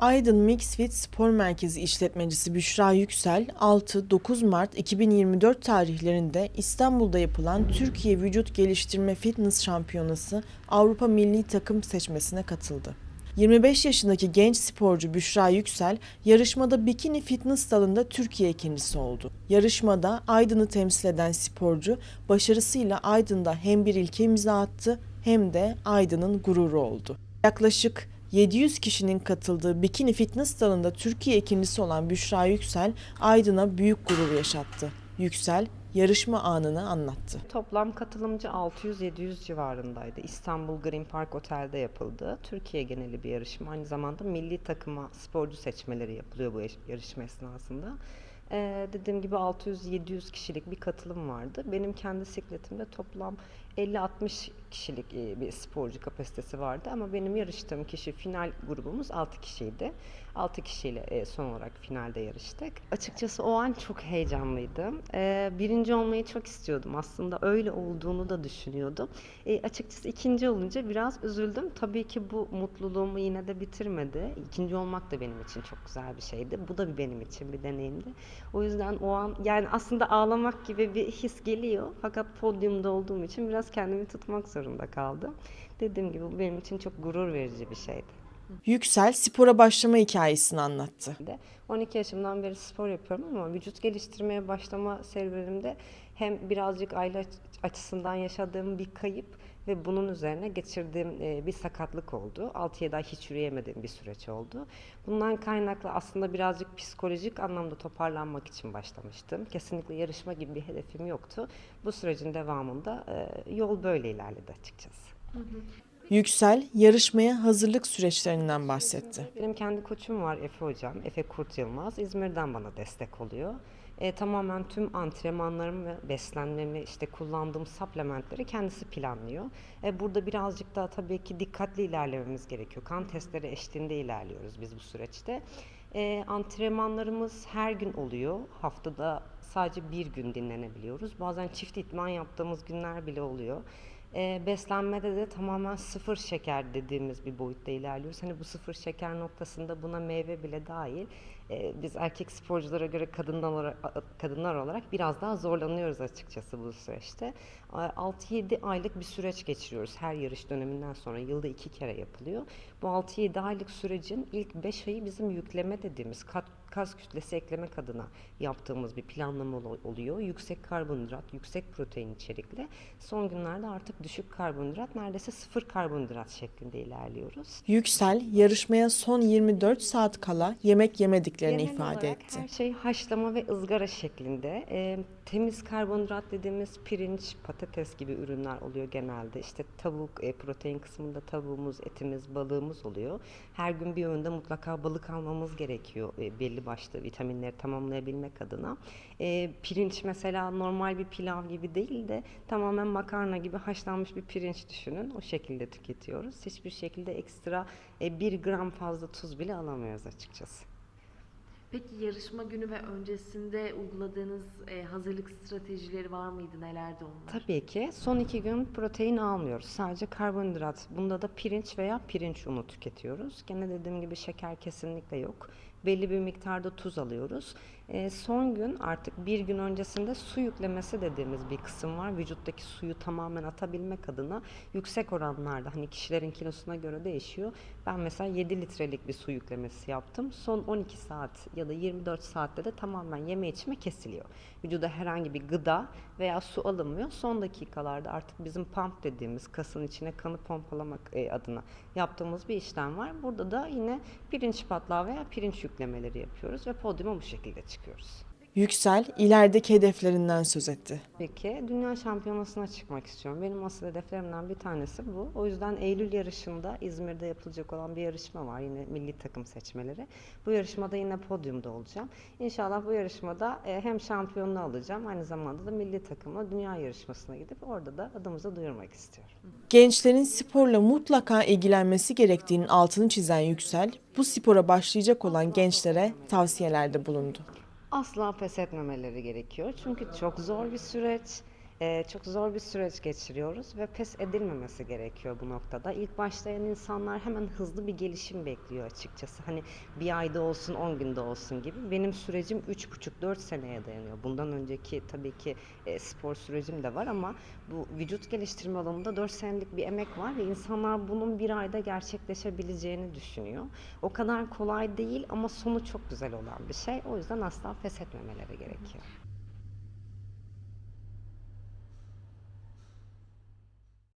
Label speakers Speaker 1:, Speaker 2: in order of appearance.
Speaker 1: Aydın Mixfit Spor Merkezi işletmecisi Büşra Yüksel, 6-9 Mart 2024 tarihlerinde İstanbul'da yapılan Türkiye Vücut Geliştirme Fitness Şampiyonası Avrupa Milli Takım seçmesine katıldı. 25 yaşındaki genç sporcu Büşra Yüksel, yarışmada bikini fitness dalında Türkiye ikincisi oldu. Yarışmada Aydın'ı temsil eden sporcu, başarısıyla Aydın'da hem bir ilke imza attı hem de Aydın'ın gururu oldu. Yaklaşık 700 kişinin katıldığı bikini fitness dalında Türkiye ikincisi olan Büşra Yüksel, Aydın'a büyük gurur yaşattı. Yüksel, yarışma anını anlattı.
Speaker 2: Toplam katılımcı 600-700 civarındaydı. İstanbul Green Park Otel'de yapıldı. Türkiye geneli bir yarışma. Aynı zamanda milli takıma sporcu seçmeleri yapılıyor bu yarışma esnasında. Ee, dediğim gibi 600-700 kişilik bir katılım vardı. Benim kendi sikletimde toplam 50-60 kişilik e, bir sporcu kapasitesi vardı ama benim yarıştığım kişi final grubumuz 6 kişiydi. 6 kişiyle e, son olarak finalde yarıştık. Açıkçası o an çok heyecanlıydım. Ee, birinci olmayı çok istiyordum. Aslında öyle olduğunu da düşünüyordum. E, açıkçası ikinci olunca biraz üzüldüm. Tabii ki bu mutluluğumu yine de bitirmedi. İkinci olmak da benim için çok güzel bir şeydi. Bu da bir benim için bir deneyimdi. O yüzden o an yani aslında ağlamak gibi bir his geliyor. Fakat podyumda olduğum için biraz kendimi tutmak zorunda kaldım. Dediğim gibi bu benim için çok gurur verici bir şeydi.
Speaker 1: Yüksel, spora başlama hikayesini anlattı.
Speaker 2: de 12 yaşımdan beri spor yapıyorum ama vücut geliştirmeye başlama serüvenimde hem birazcık aile açısından yaşadığım bir kayıp ve bunun üzerine geçirdiğim e, bir sakatlık oldu. 6-7 ay hiç yürüyemediğim bir süreç oldu. Bundan kaynaklı aslında birazcık psikolojik anlamda toparlanmak için başlamıştım. Kesinlikle yarışma gibi bir hedefim yoktu. Bu sürecin devamında e, yol böyle ilerledi açıkçası.
Speaker 1: Yüksel, yarışmaya hazırlık süreçlerinden bahsetti.
Speaker 2: Benim kendi koçum var Efe Hocam, Efe Kurt Yılmaz. İzmir'den bana destek oluyor. E, tamamen tüm antrenmanlarımı beslenmemi, işte kullandığım supplementleri kendisi planlıyor. E, burada birazcık daha tabii ki dikkatli ilerlememiz gerekiyor. Kan testleri eşliğinde ilerliyoruz biz bu süreçte. E, antrenmanlarımız her gün oluyor. Haftada sadece bir gün dinlenebiliyoruz. Bazen çift itman yaptığımız günler bile oluyor. E, beslenmede de tamamen sıfır şeker dediğimiz bir boyutta ilerliyoruz. Hani bu sıfır şeker noktasında buna meyve bile dahil. E, biz erkek sporculara göre kadınlar olarak, kadınlar olarak biraz daha zorlanıyoruz açıkçası bu süreçte. 6-7 aylık bir süreç geçiriyoruz her yarış döneminden sonra. Yılda iki kere yapılıyor. Bu 6-7 aylık sürecin ilk 5 ayı bizim yükleme dediğimiz kat kas kütlesi eklemek adına yaptığımız bir planlama oluyor. Yüksek karbonhidrat, yüksek protein içerikli. Son günlerde artık düşük karbonhidrat, neredeyse sıfır karbonhidrat şeklinde ilerliyoruz.
Speaker 1: Yüksel, yarışmaya son 24 saat kala yemek yemediklerini
Speaker 2: Genel
Speaker 1: ifade etti.
Speaker 2: Her şey haşlama ve ızgara şeklinde. Ee, temiz karbonhidrat dediğimiz pirinç, patates gibi ürünler oluyor genelde. İşte tavuk, e, protein kısmında tavuğumuz, etimiz, balığımız oluyor. Her gün bir öğünde mutlaka balık almamız gerekiyor e, belli başlı vitaminleri tamamlayabilmek adına. E, pirinç mesela normal bir pilav gibi değil de tamamen makarna gibi haşlanmış bir pirinç düşünün. O şekilde tüketiyoruz. Hiçbir şekilde ekstra e, bir gram fazla tuz bile alamıyoruz açıkçası.
Speaker 3: Peki yarışma günü ve öncesinde uyguladığınız e, hazırlık stratejileri var mıydı? Nelerdi onlar?
Speaker 2: Tabii ki. Son iki gün protein almıyoruz. Sadece karbonhidrat. Bunda da pirinç veya pirinç unu tüketiyoruz. Gene dediğim gibi şeker kesinlikle yok. Belli bir miktarda tuz alıyoruz. E, son gün artık bir gün öncesinde su yüklemesi dediğimiz bir kısım var. Vücuttaki suyu tamamen atabilmek adına yüksek oranlarda hani kişilerin kilosuna göre değişiyor. Ben mesela 7 litrelik bir su yüklemesi yaptım. Son 12 saat ya da 24 saatte de tamamen yeme içme kesiliyor. Vücuda herhangi bir gıda veya su alınmıyor. Son dakikalarda artık bizim pump dediğimiz kasın içine kanı pompalamak e, adına yaptığımız bir işlem var. Burada da yine pirinç patlağı veya pirinç yüklemeleri yapıyoruz ve podyuma bu şekilde çıkıyoruz.
Speaker 1: Yüksel, ilerideki hedeflerinden söz etti.
Speaker 2: Peki dünya şampiyonasına çıkmak istiyorum. Benim asıl hedeflerimden bir tanesi bu. O yüzden Eylül yarışında İzmir'de yapılacak olan bir yarışma var. Yine milli takım seçmeleri. Bu yarışmada yine podyumda olacağım. İnşallah bu yarışmada e, hem şampiyonluğu alacağım aynı zamanda da milli takımla dünya yarışmasına gidip orada da adımızı duyurmak istiyorum.
Speaker 1: Gençlerin sporla mutlaka ilgilenmesi gerektiğinin altını çizen Yüksel, bu spora başlayacak olan gençlere tavsiyelerde bulundu.
Speaker 2: Asla pes etmemeleri gerekiyor. Çünkü çok zor bir süreç. Çok zor bir süreç geçiriyoruz ve pes edilmemesi gerekiyor bu noktada. İlk başlayan insanlar hemen hızlı bir gelişim bekliyor açıkçası. Hani bir ayda olsun, 10 günde olsun gibi. Benim sürecim 3,5-4 seneye dayanıyor. Bundan önceki tabii ki e, spor sürecim de var ama bu vücut geliştirme alanında 4 senelik bir emek var ve insanlar bunun bir ayda gerçekleşebileceğini düşünüyor. O kadar kolay değil ama sonu çok güzel olan bir şey. O yüzden asla pes etmemeleri gerekiyor.